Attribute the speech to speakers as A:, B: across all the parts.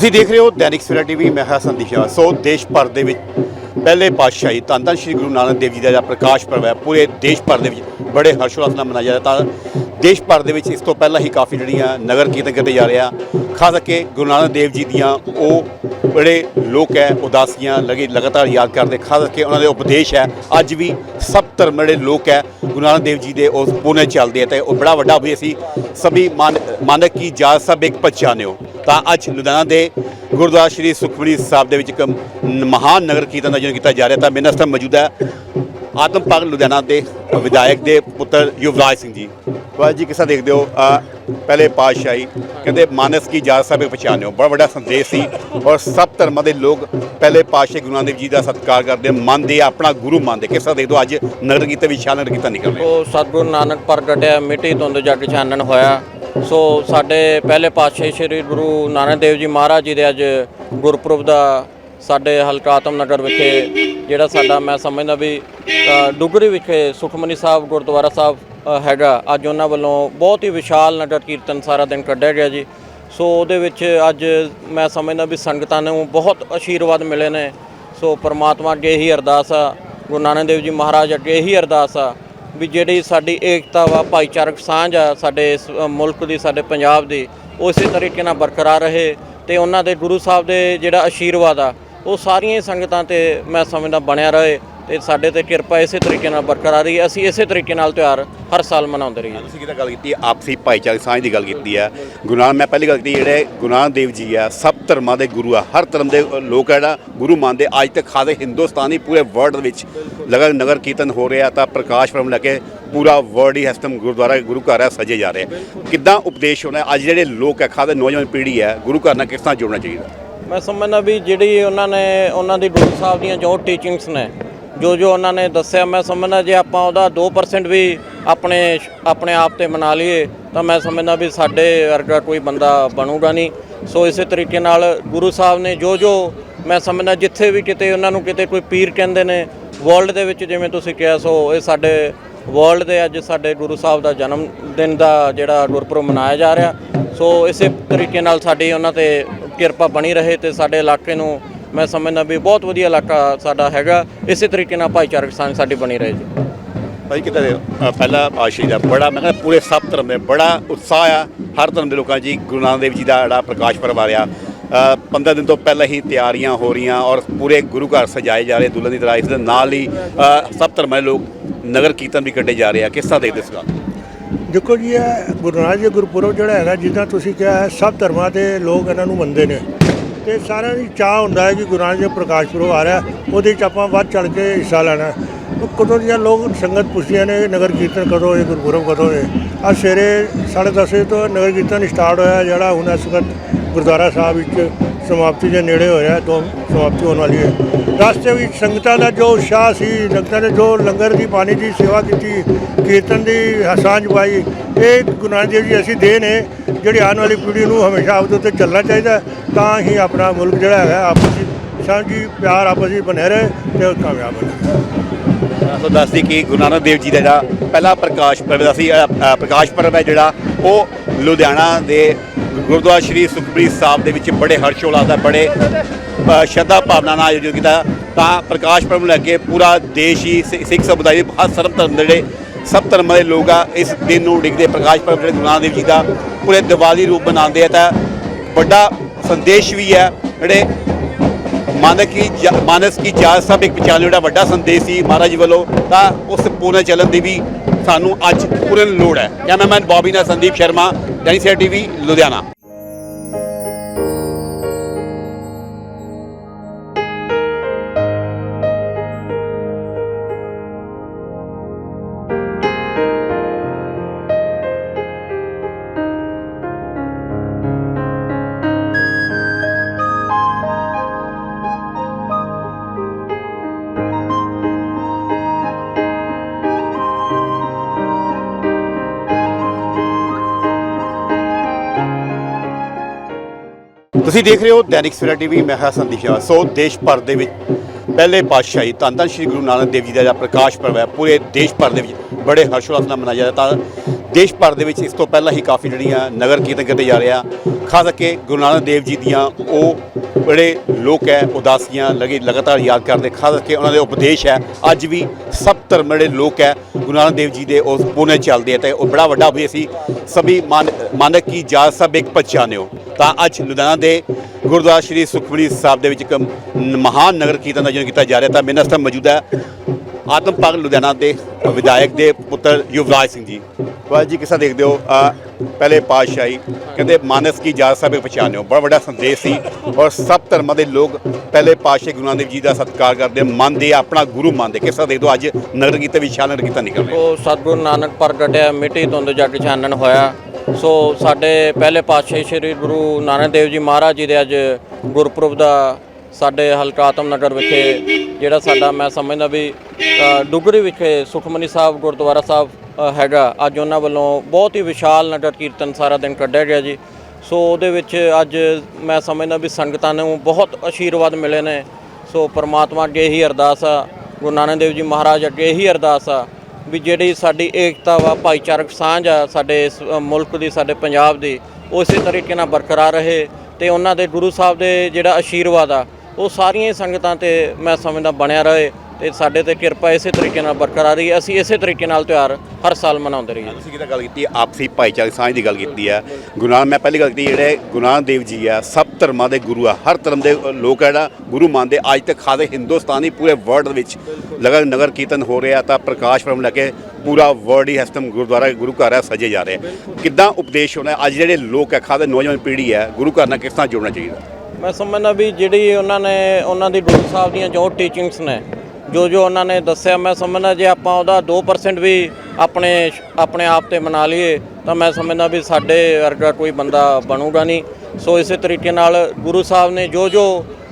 A: ਤੁਸੀਂ ਦੇਖ ਰਹੇ ਹੋ ਦੈਨਿਕ ਸਵੇਰਾ ਟੀਵੀ, ਮੈਂ ਹਾਂ ਸੰਦੀਪ ਸ਼ਾਹ। ਸੋ ਦੇਸ਼ ਭਰ ਦੇ ਵਿੱਚ ਪਹਿਲੇ ਪਾਤਸ਼ਾਹੀ ਧੰਨ ਧੰਨ ਸ਼੍ਰੀ ਗੁਰੂ ਨਾਨਕ ਦੇਵ ਜੀ ਦਾ ਜਿਹੜਾ ਪ੍ਰਕਾਸ਼ ਪਰਵ ਹੈ, ਪੂਰੇ ਦੇਸ਼ ਭਰ ਦੇ ਵਿੱਚ ਬੜੇ ਹਰਸ਼ੋਲਾਸ ਨਾਲ ਮਨਾਇਆ ਜਾ ਰਿਹਾ ਤਾਂ ਦੇਸ਼ ਭਰ ਦੇ ਵਿੱਚ ਇਸ ਤੋਂ ਪਹਿਲਾਂ ਹੀ ਕਾਫੀ ਜਿਹੜੀਆਂ ਨਗਰ ਕੀਰਤਨ ਕੀਤੇ ਜਾ ਰਹੇ ਆ। ਖਾਸ ਕਰਕੇ ਗੁਰੂ ਨਾਨਕ ਦੇਵ ਜੀ ਦੀਆਂ ਉਹ ਬੜੇ ਲੋਕ ਹੈ, ਉਦਾਸੀਆਂ, ਲਗੇ ਲਗਾਤਾਰ ਯਾਦ ਕਰਦੇ। ਖਾਸ ਕਰਕੇ ਉਹਨਾਂ ਦੇ ਉਪਦੇਸ਼ ਹੈ, ਅੱਜ ਵੀ ਸਭ ਧਰਮ ਜਿਹੜੇ ਲੋਕ ਹੈ, ਗੁਰੂ ਨਾਨਕ ਦੇਵ ਜੀ ਦੇ ਉਸ ਪੂਨੇ ਚੱਲਦੇ ਆ ਤੇ ਉਹ ਬੜਾ ਵੱਡਾ ਵੀ ਅਸੀਂ ਸਭੀ ਮਾਨ ਮਾਨਕ ਕੀ ਜਾਤ ਸਭ ਇੱਕ ਪਛਾਣਿਓ? ਤਾਂ ਅੱਜ ਲੁਧਿਆਣਾ ਦੇ ਗੁਰਦੁਆਰਾ ਸ਼੍ਰੀ ਸੁਖਮਨੀ ਸਾਹਿਬ ਦੇ ਵਿੱਚ ਇੱਕ ਮਹਾਨ ਨਗਰ ਕੀਰਤਨ ਦਾ ਆਯੋਜਨ ਕੀਤਾ ਜਾ ਰਿਹਾ ਤਾਂ ਮੇਰੇ ਨਾਲ ਇਸ ਮੌਜੂਦ ਹੈ ਆਤਮ ਪਾਰਕ ਲੁਧਿਆਣਾ ਦੇ ਵਿਧਾਇਕ ਦੇ ਪੁੱਤਰ ਯੁਵਰਾਜ ਸਿੰਘ ਜੀ। ਵਾਹ ਜੀ ਕਿਸਾ ਦੇਖਦੇ ਹੋ ਅ, ਪਹਿਲੇ ਪਾਤਸ਼ਾਹੀ ਕਹਿੰਦੇ ਮਾਨਸ ਕੀ ਜਾਤ ਸਭ ਪਛਾਣਿਓ। ਬੜਾ ਵੱਡਾ ਸੰਦੇਸ਼ ਸੀ ਔਰ ਸਭ ਧਰਮਾਂ ਦੇ ਲੋਕ ਪਹਿਲੇ ਪਾਤਸ਼ਾਹ ਗੁਰੂ ਨਾਨਕ ਦੇਵ ਜੀ ਦਾ ਸਤਿਕਾਰ ਕਰਦੇ ਮੰਨਦੇ ਆਪਣਾ ਗੁਰੂ ਮੰਨਦੇ ਕਿਸਾ ਦੇਖਦੇ ਹੋ ਅੱਜ ਨਗਰ ਕੀਤੇ ਵਿਸ਼ਾਲ ਨਗਰ ਕੀਰਤਨ ਨਿਕਲ ਰਿਹਾ।
B: ਉਹ ਸਤਿਗੁਰੂ ਨਾਨਕ ਪ੍ਰਗਟਿਆ ਮਿੱਟੀ ਧੁੰਦ ਜਗ ਛਾਨਣ ਹੋਇਆ। ਸੋ ਸਾਡੇ ਪਹਿਲੇ ਪਾਤਸ਼ਾਹ ਸ੍ਰੀ ਗੁਰੂ ਨਾਨਕ ਦੇਵ ਜੀ ਮਹਾਰਾਜ ਜੀ ਦੇ ਅੱਜ ਗੁਰਪੁਰਬ ਦਾ ਸਾਡੇ ਹਲਕਾ ਆਤਮ ਨਗਰ ਵਿਖੇ ਜਿਹੜਾ ਸਾਡਾ ਮੈਂ ਸਮਝਦਾ ਵੀ ਅ, ਡੁਗਰੀ ਵਿਖੇ ਸੁਖਮਨੀ ਸਾਹਿਬ ਗੁਰਦੁਆਰਾ ਸਾਹਿਬ ਹੈਗਾ। ਅੱਜ ਉਹਨਾਂ ਵੱਲੋਂ ਬਹੁਤ ਹੀ ਵਿਸ਼ਾਲ ਨਗਰ ਕੀਰਤਨ ਸਾਰਾ ਦਿਨ ਕੱਢਿਆ ਗਿਆ ਜੀ। ਸੋ ਉਹਦੇ ਵਿੱਚ ਅੱਜ ਮੈਂ ਸਮਝਦਾ ਵੀ ਸੰਗਤਾਂ ਨੂੰ ਬਹੁਤ ਆਸ਼ੀਰਵਾਦ ਮਿਲੇ ਨੇ। ਸੋ ਪਰਮਾਤਮਾ ਅੱਗੇ ਇਹੀ ਅਰਦਾਸ ਆ। ਗੁਰੂ ਨਾਨਕ ਦੇਵ ਜੀ ਮਹਾਰਾਜ ਅੱਗੇ ਇਹੀ ਅਰਦਾਸ ਆ ਵੀ ਜਿਹੜੀ ਸਾਡੀ ਏਕਤਾ ਵਾ ਭਾਈਚਾਰਕ ਸਾਂਝ ਆ ਸਾਡੇ ਇਸ ਮੁਲਕ ਦੀ ਸਾਡੇ ਪੰਜਾਬ ਦੀ ਉਹ ਇਸੇ ਤਰੀਕੇ ਨਾਲ ਬਰਕਰਾਰ ਰਹੇ ਤੇ ਉਹਨਾਂ ਦੇ ਗੁਰੂ ਸਾਹਿਬ ਦੇ ਜਿਹੜਾ ਆਸ਼ੀਰਵਾਦ ਆ ਉਹ ਸਾਰੀਆਂ ਹੀ ਸੰਗਤਾਂ ਤੇ ਮੈਂ ਸਮਝਦਾ ਬਣਿਆ ਰਹੇ ਤੇ ਸਾਡੇ ਤੇ ਕਿਰਪਾ ਇਸੇ ਤਰੀਕੇ ਨਾਲ ਬਰਕਰਾਰ ਰਹੀ ਅਸੀਂ ਇਸੇ ਤਰੀਕੇ ਨਾਲ ਤਿਉਹਾਰ ਹਰ ਸਾਲ ਮਨਾਉਂਦੇ ਰਹੀਏ।
A: ਤੁਸੀਂ ਕਿਹਦਾ ਗੱਲ ਕੀਤੀ ਹੈ? ਆਪਸੀ ਭਾਈਚਾਰਕ ਸਾਂਝ ਦੀ ਗੱਲ ਕੀਤੀ ਹੈ। ਗੁਰੂ ਨਾਨਕ, ਮੈਂ ਪਹਿਲੀ ਗੱਲ ਕੀਤੀ, ਜਿਹੜੇ ਗੁਰੂ ਨਾਨਕ ਦੇਵ ਜੀ ਆ ਸਭ ਧਰਮਾਂ ਦੇ ਗੁਰੂ ਆ। ਹਰ ਧਰਮ ਦੇ ਲੋਕ ਆ ਜਿਹੜਾ ਗੁਰੂ ਮੰਨਦੇ। ਅੱਜ ਤੱਕ ਖਾਦੇ ਹਿੰਦੁਸਤਾਨੀ ਪੂਰੇ ਵਰਲਡ ਵਿੱਚ ਲਗਾਤਾਰ ਨਗਰ ਕੀਰਤਨ ਹੋ ਰਿਹਾ, ਤਾਂ ਪ੍ਰਕਾਸ਼ ਪੁਰਬ ਲੈ ਕੇ ਪੂਰਾ ਵਰਲਡ ਹੀ ਹਸਤਮ ਗੁਰਦੁਆਰਾ, ਗੁਰੂ ਘਰ ਹੈ, ਸਜੇ ਜਾ ਰਹੇ। ਕਿੱਦਾਂ ਉਪਦੇਸ਼ ਹੋਣਾ ਅੱਜ ਜਿਹੜੇ ਲੋਕ ਹੈ, ਖਾਦੇ ਨੌਜਵਾਨ ਪੀੜ੍ਹੀ ਹੈ, ਗੁਰੂ ਘਰ ਨਾਲ ਕਿਸ ਤਰ੍ਹਾਂ ਜੁੜਨਾ ਚਾਹੀਦਾ?
B: ਮੈਂ ਸਮਝਦਾ ਵੀ ਜਿਹੜੀ ਉਹਨਾਂ ਨੇ, ਉਹਨਾਂ ਦੀ ਗੁਰੂ ਸਾਹਿਬ ਦੀਆਂ ਜੋ ਟੀਚਿੰਗਸ ਨੇ, ਜੋ ਜੋ ਉਹਨਾਂ ਨੇ ਦੱਸਿਆ, ਮੈਂ ਸਮਝਦਾ ਜੇ ਆਪਾਂ ਉਹਦਾ 2% ਵੀ ਆਪਣੇ ਆਪਣੇ ਆਪ ਤੇ ਮਨਾ ਲਈਏ, ਤਾਂ ਮੈਂ ਸਮਝਦਾ ਵੀ ਸਾਡੇ ਵਰਗਾ ਕੋਈ ਬੰਦਾ ਬਣੂਗਾ ਨਹੀਂ। ਸੋ ਇਸੇ ਤਰੀਕੇ ਨਾਲ ਗੁਰੂ ਸਾਹਿਬ ਨੇ ਜੋ ਜੋ, ਮੈਂ ਸਮਝਦਾ ਜਿੱਥੇ ਵੀ ਕਿਤੇ ਉਹਨਾਂ ਨੂੰ ਕਿਤੇ ਕੋਈ ਪੀਰ ਕਹਿੰਦੇ ਨੇ ਵਰਲਡ ਦੇ ਵਿੱਚ ਜਿਵੇਂ ਤੁਸੀਂ ਕਿਹਾ ਸੋ ਇਹ ਸਾਡੇ ਵਰਲਡ ਦੇ ਅੱਜ ਸਾਡੇ ਗੁਰੂ ਸਾਹਿਬ ਦਾ ਜਨਮ ਦਿਨ ਦਾ ਜਿਹੜਾ ਗੁਰਪੁਰਬ ਮਨਾਇਆ ਜਾ ਰਿਹਾ। ਸੋ ਇਸੇ ਤਰੀਕੇ ਨਾਲ ਸਾਡੀ ਉਹਨਾਂ ਤੇ ਕਿਰਪਾ ਬਣੀ ਰਹੇ ਤੇ ਸਾਡੇ ਇਲਾਕੇ ਨੂੰ ਮੈਂ ਸਮਝਦਾ ਵੀ ਬਹੁਤ ਵਧੀਆ ਇਲਾਕਾ ਸਾਡਾ ਹੈਗਾ। ਇਸੇ ਤਰੀਕੇ ਨਾਲ ਭਾਈਚਾਰਕ ਸਾਂਝ ਸਾਡੀ ਬਣੀ ਰਹੇ ਜੀ।
A: ਭਾਈ ਕਿਤੇ ਪਹਿਲਾ ਪਾਤਸ਼ਾਹੀ ਦਾ ਬੜਾ, ਮੈਂ ਕਹਿੰਦਾ ਪੂਰੇ ਸਭ ਧਰਮ ਦੇ ਬੜਾ ਉਤਸ਼ਾਹ ਆ। ਹਰ ਧਰਮ ਦੇ ਲੋਕਾਂ ਜੀ ਗੁਰੂ ਨਾਨਕ ਦੇਵ ਜੀ ਦਾ ਜਿਹੜਾ ਪ੍ਰਕਾਸ਼ ਪਰਵ ਆ ਰਿਹਾ। 15 ਦਿਨ ਤੋਂ ਪਹਿਲਾਂ ਹੀ ਤਿਆਰੀਆਂ ਹੋ ਰਹੀਆਂ ਔਰ ਪੂਰੇ ਗੁਰੂ ਘਰ ਸਜਾਏ ਜਾ ਰਹੇ ਦੁਲਹਨ ਦੀ ਤਰ੍ਹਾਂ ਦੇ ਨਾਲ ਹੀ ਸਭ ਧਰਮਾਂ ਦੇ ਲੋਕ ਨਗਰ ਕੀਰਤਨ ਵੀ ਕੱਢੇ ਜਾ ਰਹੇ ਆ। ਕਿਸ ਤਰ੍ਹਾਂ ਦੇਖਦੇ ਇਸ
C: ਦੇਖੋ ਜੀ, ਇਹ ਗੁਰੂ ਨਾਨਕ ਦੇਵ ਗੁਰਪੁਰਬ ਜਿਹੜਾ ਹੈਗਾ ਜਿੱਦਾਂ ਤੁਸੀਂ ਕਿਹਾ ਸਭ ਧਰਮਾਂ ਦੇ ਲੋਕ ਇਹਨਾਂ ਨੂੰ ਮੰਨਦੇ ਨੇ। ਤੇ ਸਾਰਿਆਂ ਦੀ ਚਾਹ ਹੁੰਦਾ ਹੈ ਕਿ ਗੁਰੂ ਨਾਨਕ ਦੇਵ ਪ੍ਰਕਾਸ਼ ਪੁਰਬ ਆ ਰਿਹਾ ਉਹਦੇ 'ਚ ਆਪਾਂ ਵੱਧ ਚੜ ਕੇ ਹਿੱਸਾ ਲੈਣਾ ਕਦੋਂ ਦੀਆਂ ਲੋਕ ਸੰਗਤ ਪੁੱਛਦੀਆਂ ਨੇ ਕਿ ਨਗਰ ਕੀਰਤਨ ਕਦੋਂ ਹੈ ਗੁਰਪੁਰਬ ਕਦੋਂ ਹੈ ਅੱਜ ਸਵੇਰੇ 10:30 ਵਜੇ ਤੋਂ ਨਗਰ ਕੀਰਤਨ ਸਟਾਰਟ ਹੋਇਆ, ਜਿਹੜਾ ਹੁਣ ਇਸ ਵਕਤ ਗੁਰਦੁਆਰਾ ਸਾਹਿਬ ਵਿੱਚ ਸਮਾਪਤੀ ਦੇ ਨੇੜੇ ਹੋ ਰਿਹਾ ਦੋ ਸਮਾਪਤੀ ਹੋਣ ਵਾਲੀ ਹੈ। ਰਸਤੇ ਵਿੱਚ ਸੰਗਤਾਂ ਦਾ ਜੋ ਉਤਸ਼ਾਹ ਸੀ, ਸੰਗਤਾਂ ਨੇ ਜੋ ਲੰਗਰ ਦੀ, ਪਾਣੀ ਦੀ ਸੇਵਾ ਕੀਤੀ, ਕੀਰਤਨ ਦੀ ਸਾਂਝ ਪਾਈ, ਇਹ ਗੁਰੂ ਨਾਨਕ ਦੇਵ ਜੀ ਅਸੀਂ ਦੇਣ ਹੈ ਜਿਹੜੀ ਆਉਣ ਵਾਲੀ ਪੀੜ੍ਹੀ ਨੂੰ ਹਮੇਸ਼ਾ ਆਪਦੇ ਉੱਤੇ ਚੱਲਣਾ ਚਾਹੀਦਾ ਤਾਂ ਹੀ ਆਪਣਾ ਮੁਲਕ ਜਿਹੜਾ ਹੈਗਾ, ਆਪਸ ਵਿੱਚ ਸਾਂਝੀ ਪਿਆਰ ਆਪਸ ਵਿੱਚ ਬਣੇ ਰਹੇ ਤੇ ਕਾਮਯਾਬ ਬਣੇ
A: ਸੋ ਦੱਸਦੀ ਕਿ ਗੁਰੂ ਨਾਨਕ ਦੇਵ ਜੀ ਦਾ ਜਿਹੜਾ ਪਹਿਲਾ ਪ੍ਰਕਾਸ਼ ਪਰਵ ਦਾ ਸੀ ਪ੍ਰਕਾਸ਼ ਪਰਬ ਹੈ ਜਿਹੜਾ, ਉਹ ਲੁਧਿਆਣਾ ਦੇ ਗੁਰਦੁਆਰਾ ਸ਼੍ਰੀ ਸੁਖਬਰੀ ਸਾਹਿਬ ਦੇ ਵਿੱਚ ਬੜੇ ਹਰਸ਼ੋਲਾਸ ਦਾ, ਬੜੇ ਸ਼ਰਧਾ ਭਾਵਨਾ ਨਾਲ ਆਯੋਜਿਤ ਕੀਤਾ। ਤਾਂ ਪ੍ਰਕਾਸ਼ ਪਰਵ ਨੂੰ ਲੈ ਕੇ ਪੂਰਾ ਦੇਸ਼ ਹੀ ਸਿ- ਸਿੱਖ ਸਮੁਦਾਇ ਦੇ ਹਰ ਸਰਬ ਧਰਮ ਦੇ ਜਿਹੜੇ ਸਭ ਧਰਮਾਂ ਦੇ ਲੋਕ ਆ, ਇਸ ਦਿਨ ਨੂੰ ਡਿੱਗਦੇ ਪ੍ਰਕਾਸ਼ ਪਰਵ ਜਿਹੜੇ ਗੁਰੂ ਨਾਨਕ ਦੇਵ ਜੀ ਦਾ ਪੂਰੇ ਦੀਵਾਲੀ ਰੂਪ ਮਨਾਉਂਦੇ ਆ। ਤਾਂ ਵੱਡਾ ਸੰਦੇਸ਼ ਵੀ ਹੈ ਜਿਹੜੇ ਮਾਨਕ ਕੀ ਜਾ- ਮਾਨਸ ਕੀ ਜਾਤ ਸਭ ਇੱਕ ਵਿਚਾਰ ਜਿਹੜਾ ਵੱਡਾ ਸੰਦੇਸ਼ ਸੀ ਮਹਾਰਾਜ ਜੀ ਵੱਲੋਂ, ਤਾਂ ਉਸ ਪੂਰਨ ਚੱਲਣ ਦੀ ਵੀ ਸਾਨੂੰ ਅੱਜ ਪੂਰਨ ਲੋੜ ਹੈ। ਕੈਮਰਾਮੈਨ ਬੌਬੀ ਨਾਲ ਸੰਦੀਪ ਸ਼ਰਮਾ ਡੈਨੀ ਸੇਰ ਟੀਵੀ ਲੁਧਿਆਣਾ। ਤੁਸੀਂ ਦੇਖ ਰਹੇ ਹੋ ਦੈਨਿਕ ਸਵੇਰਾ ਟੀਵੀ, ਮੈਂ ਹਾਂ ਸੰਦੀਪ ਸ਼ਾਹ। ਸੋ ਦੇਸ਼ ਭਰ ਦੇ ਵਿੱਚ ਪਹਿਲੇ ਪਾਤਸ਼ਾਹੀ, ਧੰਨ ਧੰਨ ਸ਼੍ਰੀ ਗੁਰੂ ਨਾਨਕ ਦੇਵ ਜੀ ਦਾ ਜਿਹੜਾ ਪ੍ਰਕਾਸ਼ ਪਰਵ ਹੈ, ਪੂਰੇ ਦੇਸ਼ ਭਰ ਦੇ ਵਿੱਚ ਬੜੇ ਹਰਸ਼ੋਲਾਸ ਨਾਲ ਮਨਾਇਆ ਜਾਂਦਾ ਤਾਂ ਦੇਸ਼ ਭਰ ਦੇ ਵਿੱਚ ਇਸ ਤੋਂ ਪਹਿਲਾਂ ਹੀ ਕਾਫੀ ਜਿਹੜੀਆਂ ਨਗਰ ਕੀਰਤਨ ਕੀਤੇ ਜਾ ਰਿਹਾ ਖਾਸ ਕਰਕੇ ਗੁਰੂ ਨਾਨਕ ਦੇਵ ਜੀ ਦੀਆਂ ਉਹ ਬੜੇ ਲੋਕ ਹੈ, ਉਦਾਸੀਆਂ, ਲਗੇ ਲਗਾਤਾਰ ਯਾਦ ਕਰਦੇ। ਖਾਸ ਕਰਕੇ ਉਹਨਾਂ ਦੇ ਉਪਦੇਸ਼ ਹੈ, ਅੱਜ ਵੀ ਸਭ ਧਰਮ ਜਿਹੜੇ ਲੋਕ ਹੈ, ਗੁਰੂ ਨਾਨਕ ਦੇਵ ਜੀ ਦੇ ਉਸ ਪੁਨੇ ਚੱਲਦੇ ਆ ਤੇ ਉਹ ਬੜਾ ਵੱਡਾ ਵੀ ਅਸੀਂ ਸਭੀ ਮਾਨ ਮਾਨਕ ਕੀ ਜਾਤ ਸਭ ਇੱਕ ਪਛਾਨਿਓ ਤਾਂ ਅੱਜ ਲੁਧਿਆਣਾ ਦੇ ਗੁਰਦੁਆਰਾ ਸ਼੍ਰੀ ਸੁਖਮਨੀ ਸਾਹਿਬ ਦੇ ਵਿੱਚ ਇੱਕ ਮਹਾਨ ਨਗਰ ਕੀਰਤਨ ਦਾ ਆਯੋਜਨ ਕੀਤਾ ਜਾ ਰਿਹਾ। ਤਾਂ ਮੇਰੇ ਨਾਲ ਮੌਜੂਦਾ ਆਤਮ ਪਾਰਕ ਲੁਧਿਆਣਾ ਦੇ ਵਿਧਾਇਕ ਦੇ ਪੁੱਤਰ ਯੁਵਰਾਜ ਸਿੰਘ ਜੀ। ਵਾਹ ਜੀ, ਕਿਸਾ ਦੇਖਦੇ ਹੋ? ਪਹਿਲੇ ਪਾਤਸ਼ਾਹੀ, ਕਹਿੰਦੇ ਮਾਨਸ ਕੀ ਜਾਤ ਸਭ ਪਛਾਣਿਓ। ਬੜਾ ਵੱਡਾ ਸੰਦੇਸ਼ ਸੀ ਔਰ ਸਭ ਧਰਮਾਂ ਦੇ ਲੋਕ ਪਹਿਲੇ ਪਾਤਸ਼ਾਹ ਗੁਰੂ ਨਾਨਕ ਜੀ ਦਾ ਸਤਿਕਾਰ ਕਰਦੇ, ਮੰਨਦੇ, ਆਪਣਾ ਗੁਰੂ ਮੰਨਦੇ। ਕਿਸਾ ਦੇਖਦੇ ਹੋ ਅੱਜ ਨਗਰ ਕੀਤੇ ਵਿਸ਼ਾਲ ਨਗਰ ਕੀਤਾ ਨਿਕਲ ਰਿਹਾ
B: ਉਹ ਸਤਿਗੁਰੂ ਨਾਨਕ ਪ੍ਰਗਟਿਆ ਮਿੱਟੀ ਧੁੰਦ ਜਗ ਛਾਨਣ ਹੋਇਆ। ਸੋ ਸਾਡੇ ਪਹਿਲੇ ਪਾਤਸ਼ਾਹ ਸ੍ਰੀ ਗੁਰੂ ਨਾਨਕ ਦੇਵ ਜੀ ਮਹਾਰਾਜ ਜੀ ਦੇ ਅੱਜ ਗੁਰਪੁਰਬ ਦਾ ਸਾਡੇ ਹਲਕਾ ਆਤਮ ਨਗਰ ਵਿਖੇ ਜਿਹੜਾ ਸਾਡਾ ਮੈਂ ਸਮਝਦਾ ਵੀ ਅ, ਡੁਗਰੀ ਵਿਖੇ ਸੁਖਮਨੀ ਸਾਹਿਬ ਗੁਰਦੁਆਰਾ ਸਾਹਿਬ ਹੈਗਾ। ਅੱਜ ਉਹਨਾਂ ਵੱਲੋਂ ਬਹੁਤ ਹੀ ਵਿਸ਼ਾਲ ਨਗਰ ਕੀਰਤਨ ਸਾਰਾ ਦਿਨ ਕੱਢਿਆ ਗਿਆ ਜੀ। ਸੋ ਉਹਦੇ ਵਿੱਚ ਅੱਜ ਮੈਂ ਸਮਝਦਾ ਵੀ ਸੰਗਤਾਂ ਨੂੰ ਬਹੁਤ ਆਸ਼ੀਰਵਾਦ ਮਿਲੇ ਨੇ। ਸੋ ਪਰਮਾਤਮਾ ਅੱਗੇ ਹੀ ਅਰਦਾਸ ਆ। ਗੁਰੂ ਨਾਨਕ ਦੇਵ ਜੀ ਮਹਾਰਾਜ ਅੱਗੇ ਹੀ ਅਰਦਾਸ ਆ ਵੀ ਜਿਹੜੀ ਸਾਡੀ ਏਕਤਾ ਵਾ ਭਾਈਚਾਰਕ ਸਾਂਝ ਆ ਸਾਡੇ ਇਸ ਮੁਲਕ ਦੀ ਸਾਡੇ ਪੰਜਾਬ ਦੀ ਉਹ ਇਸੇ ਤਰੀਕੇ ਨਾਲ ਬਰਕਰਾਰ ਰਹੇ ਤੇ ਉਹਨਾਂ ਦੇ ਗੁਰੂ ਸਾਹਿਬ ਦੇ ਜਿਹੜਾ ਆਸ਼ੀਰਵਾਦ ਆ ਉਹ ਸਾਰੀਆਂ ਸੰਗਤਾਂ ਤੇ ਮੈਂ ਸਮਝਦਾ ਬਣਿਆ ਰਹੇ ਤੇ ਸਾਡੇ ਤੇ ਕਿਰਪਾ ਇਸੇ ਤਰੀਕੇ ਨਾਲ ਬਰਕਰਾਰ ਰਹੀ, ਅਸੀਂ ਇਸੇ ਤਰੀਕੇ ਨਾਲ ਤਿਉਹਾਰ ਹਰ ਸਾਲ ਮਨਾਉਂਦੇ ਰਹੀਏ।
A: ਤੁਸੀਂ ਕਿਹਦਾ ਗੱਲ ਕੀਤੀ ਹੈ? ਆਪਸੀ ਭਾਈਚਾਰਕ ਸਾਂਝ ਦੀ ਗੱਲ ਕੀਤੀ ਹੈ ਗੁਰੂ ਨਾਨਕ, ਮੈਂ ਪਹਿਲੀ ਗੱਲ ਕੀਤੀ, ਜਿਹੜੇ ਗੁਰੂ ਨਾਨਕ ਦੇਵ ਜੀ ਆ, ਸਭ ਧਰਮਾਂ ਦੇ ਗੁਰੂ ਆ। ਹਰ ਧਰਮ ਦੇ ਲੋਕ ਆ ਜਿਹੜਾ ਗੁਰੂ ਮੰਨਦੇ, ਅੱਜ ਤੱਕ ਖਾਦੇ ਹਿੰਦੁਸਤਾਨੀ ਪੂਰੇ ਵਰਲਡ ਵਿੱਚ ਲਗਾ ਨਗਰ ਕੀਰਤਨ ਹੋ ਰਿਹਾ ਤਾਂ ਪ੍ਰਕਾਸ਼ ਪੁਰਬ ਲੈ ਕੇ ਪੂਰਾ ਵਰਲਡ ਹੀ ਇਸ ਟਾਈਮ ਗੁਰਦੁਆਰਾ, ਗੁਰੂ ਘਰ ਹੈ ਸਜੇ ਜਾ ਰਹੇ ਕਿੱਦਾਂ ਉਪਦੇਸ਼ ਹੋਣਾ, ਅੱਜ ਜਿਹੜੇ ਲੋਕ ਹੈ ਖਾਦੇ ਨੌਜਵਾਨ ਪੀੜ੍ਹੀ ਹੈ ਗੁਰੂ ਘਰ ਨਾਲ ਕਿਸ ਤਰ੍ਹਾਂ ਜੁੜਨਾ ਚਾਹੀਦਾ?
B: ਮੈਂ ਸਮਝਦਾ ਵੀ ਜਿਹੜੀ ਉਹਨਾਂ ਨੇ, ਉਹਨਾਂ ਦੀ ਗੁਰੂ ਸਾਹਿਬ ਦੀਆਂ ਜੋ ਟੀਚਿੰਗਸ ਨੇ, ਜੋ ਜੋ ਉਹਨਾਂ ਨੇ ਦੱਸਿਆ, ਮੈਂ ਸਮਝਦਾ ਜੇ ਆਪਾਂ ਉਹਦਾ 2% ਵੀ ਆਪਣੇ ਆਪਣੇ ਆਪ ਤੇ ਮਨਾ ਲਈਏ, ਤਾਂ ਮੈਂ ਸਮਝਦਾ ਵੀ ਸਾਡੇ ਵਰਗਾ ਕੋਈ ਬੰਦਾ ਬਣੂਗਾ ਨਹੀਂ। ਸੋ ਇਸੇ ਤਰੀਕੇ ਨਾਲ ਗੁਰੂ ਸਾਹਿਬ ਨੇ ਜੋ ਜੋ,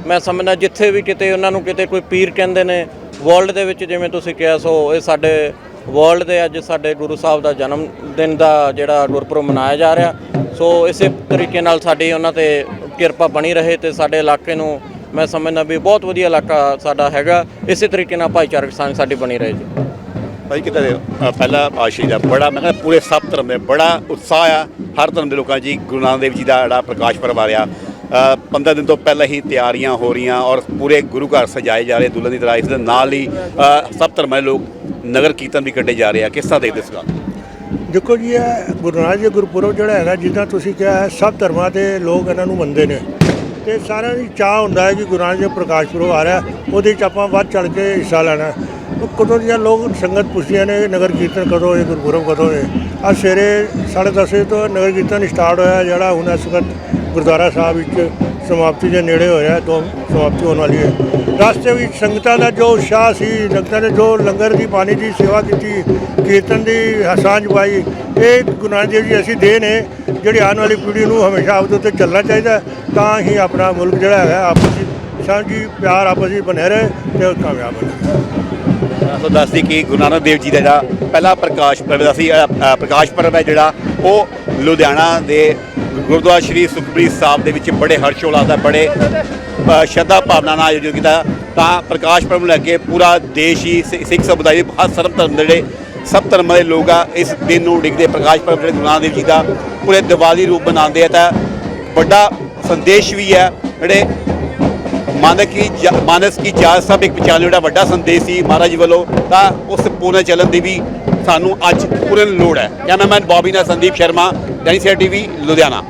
B: ਮੈਂ ਸਮਝਦਾ ਜਿੱਥੇ ਵੀ ਕਿਤੇ ਉਹਨਾਂ ਨੂੰ ਕਿਤੇ ਕੋਈ ਪੀਰ ਕਹਿੰਦੇ ਨੇ ਵਰਲਡ ਦੇ ਵਿੱਚ ਜਿਵੇਂ ਤੁਸੀਂ ਕਿਹਾ, ਸੋ ਇਹ ਸਾਡੇ ਵਰਲਡ ਦੇ ਅੱਜ ਸਾਡੇ ਗੁਰੂ ਸਾਹਿਬ ਦਾ ਜਨਮ ਦਿਨ ਦਾ ਜਿਹੜਾ ਗੁਰਪੁਰਬ ਮਨਾਇਆ ਜਾ ਰਿਹਾ। ਸੋ ਇਸੇ ਤਰੀਕੇ ਨਾਲ ਸਾਡੀ ਉਹਨਾਂ ਤੇ ਕਿਰਪਾ ਬਣੀ ਰਹੇ ਤੇ ਸਾਡੇ ਇਲਾਕੇ ਨੂੰ ਮੈਂ ਸਮਝਦਾ ਵੀ ਬਹੁਤ ਵਧੀਆ ਇਲਾਕਾ ਸਾਡਾ ਹੈਗਾ। ਇਸੇ ਤਰੀਕੇ ਨਾਲ ਭਾਈਚਾਰਕ ਸਾਂਝ ਸਾਡੀ ਬਣੀ ਰਹੇ ਜੀ।
A: ਭਾਈ ਕਿਤਾ ਦੇ ਪਹਿਲਾ ਪਾਤਸ਼ਾਹੀ ਦਾ ਬੜਾ, ਮੈਂ ਕਹਿੰਦਾ ਪੂਰੇ ਸਭ ਧਰਮ ਦੇ ਬੜਾ ਉਤਸ਼ਾਹ ਆ। ਹਰ ਧਰਮ ਦੇ ਲੋਕਾਂ ਜੀ, ਗੁਰੂ ਨਾਨਕ ਦੇਵ ਜੀ ਦਾ ਜਿਹੜਾ ਪ੍ਰਕਾਸ਼ ਪਰਵ ਆ ਰਿਹਾ। 15 ਦਿਨ ਤੋਂ ਪਹਿਲਾਂ ਹੀ ਤਿਆਰੀਆਂ ਹੋ ਰਹੀਆਂ ਔਰ ਪੂਰੇ ਗੁਰੂ ਘਰ ਸਜਾਏ ਜਾ ਰਹੇ ਦੁਲਹਨ ਦੀ ਤਰ੍ਹਾਂ ਇਸ ਦੇ ਨਾਲ ਹੀ ਸਭ ਧਰਮਾਂ ਦੇ ਲੋਕ ਨਗਰ ਕੀਰਤਨ ਵੀ ਕੱਢੇ ਜਾ ਰਹੇ ਆ। ਕਿਸ ਤਰ੍ਹਾਂ ਦੇਖਦੇ ਇਸ ਗੱਲ?
C: ਦੇਖੋ ਜੀ, ਇਹ ਗੁਰੂ ਨਾਨਕ ਦੇ ਗੁਰਪੁਰਬ ਜਿਹੜਾ ਹੈਗਾ, ਜਿੱਦਾਂ ਤੁਸੀਂ ਕਿਹਾ ਹੈ ਸਭ ਧਰਮਾਂ ਦੇ ਲੋਕ ਇਹਨਾਂ ਨੂੰ ਮੰਨਦੇ ਨੇ। ਤੇ ਸਾਰਿਆਂ ਦੀ ਚਾਹ ਹੁੰਦਾ ਹੈ ਕਿ ਗੁਰੂ ਨਾਨਕ ਦੇ ਪ੍ਰਕਾਸ਼ ਪੁਰਬ ਆ ਰਿਹਾ ਉਹਦੇ 'ਚ ਆਪਾਂ ਵੱਧ ਚੜ ਕੇ ਹਿੱਸਾ ਲੈਣਾ ਉਹ ਕਦੋਂ ਦੀਆਂ ਲੋਕ ਸੰਗਤ ਪੁੱਛਦੀਆਂ ਨੇ ਨਗਰ ਕੀਰਤਨ ਕਦੋਂ ਹੈ ਗੁਰਪੁਰਬ ਕਦੋਂ ਹੈ ਅੱਜ ਸਵੇਰੇ 10:30 ਵਜੇ ਤੋਂ ਨਗਰ ਕੀਰਤਨ ਸਟਾਰਟ ਹੋਇਆ, ਜਿਹੜਾ ਹੁਣ ਇਸ ਵਕਤ ਗੁਰਦੁਆਰਾ ਸਾਹਿਬ ਵਿੱਚ ਸਮਾਪਤੀ ਦੇ ਨੇੜੇ ਹੋ ਰਿਹਾ ਤੋਂ ਸਮਾਪਤੀ ਹੋਣ ਵਾਲੀ ਹੈ। ਰਸਤੇ ਵਿੱਚ ਸੰਗਤਾਂ ਦਾ ਜੋ ਉਤਸ਼ਾਹ ਸੀ, ਸੰਗਤਾਂ ਨੇ ਜੋ ਲੰਗਰ ਦੀ, ਪਾਣੀ ਦੀ ਸੇਵਾ ਕੀਤੀ, ਕੀਰਤਨ ਦੀ ਸਾਂਝ ਪਾਈ, ਇਹ ਗੁਰੂ ਨਾਨਕ ਦੇਵ ਜੀ ਅਸੀਂ ਦੇਣ ਹੈ ਜਿਹੜੀ ਆਉਣ ਵਾਲੀ ਪੀੜ੍ਹੀ ਨੂੰ ਹਮੇਸ਼ਾ ਆਪਦੇ ਉੱਤੇ ਚੱਲਣਾ ਚਾਹੀਦਾ ਤਾਂ ਹੀ ਆਪਣਾ ਮੁਲਕ ਜਿਹੜਾ ਹੈਗਾ, ਆਪਸੀ ਸਾਂਝੀ ਪਿਆਰ ਆਪਸ ਵਿੱਚ ਬਣਿਆ ਰਹੇ ਤੇ ਕਾਮਯਾਬ ਬਣੇ
A: ਸੋ ਦੱਸਦੀ ਕਿ ਗੁਰੂ ਨਾਨਕ ਦੇਵ ਜੀ ਦਾ ਜਿਹੜਾ ਪਹਿਲਾ ਪ੍ਰਕਾਸ਼ ਪਰਵ ਦਾ ਸੀ ਪ੍ਰਕਾਸ਼ ਪਰਬ ਹੈ ਜਿਹੜਾ, ਉਹ ਲੁਧਿਆਣਾ ਦੇ ਗੁਰਦੁਆਰਾ ਸ਼੍ਰੀ ਸੁਖਪ੍ਰੀਤ ਸਾਹਿਬ ਦੇ ਵਿੱਚ ਬੜੇ ਹਰਸ਼ੋਲਾਸ ਦਾ ਬੜੇ ਸ਼ਰਧਾ ਭਾਵਨਾ ਨਾਲ ਆਯੋਜਿਤ ਕੀਤਾ। ਤਾਂ ਪ੍ਰਕਾਸ਼ ਪਰਵ ਨੂੰ ਲੈ ਕੇ ਪੂਰਾ ਦੇਸ਼ ਹੀ ਸਿ- ਸਿੱਖ ਸਮੁਦਾਇ ਹਰ ਸਰਬ ਧਰਮ ਦੇ ਜਿਹੜੇ ਸਭ ਧਰਮਾਂ ਦੇ ਲੋਕ ਆ, ਇਸ ਦਿਨ ਨੂੰ ਡਿੱਗਦੇ ਪ੍ਰਕਾਸ਼ ਪਰਵ ਜਿਹੜੇ ਗੁਰੂ ਨਾਨਕ ਦੇਵ ਜੀ ਦਾ ਪੂਰੇ ਦੀਵਾਲੀ ਰੂਪ ਮਨਾਉਂਦੇ ਆ। ਤਾਂ ਵੱਡਾ ਸੰਦੇਸ਼ ਵੀ ਹੈ ਜਿਹੜੇ ਮਾਨਕ ਕੀ ਜਾ- ਮਾਨਸ ਕੀ ਜਾਤ ਸਭ ਇੱਕ ਪਛਾਣ ਜਿਹੜਾ ਵੱਡਾ ਸੰਦੇਸ਼ ਸੀ ਮਹਾਰਾਜ ਜੀ ਵੱਲੋਂ, ਤਾਂ ਉਸ ਪੂਰਨ ਚੱਲਣ ਦੀ ਵੀ ਸਾਨੂੰ ਅੱਜ ਪੂਰਨ ਲੋੜ ਹੈ। ਕੈਮਰਾਮੈਨ ਬੌਬੀ ਨਾਲ ਸੰਦੀਪ ਸ਼ਰਮਾ ਡੈਨੀਸਰ ਟੀਵੀ ਲੁਧਿਆਣਾ।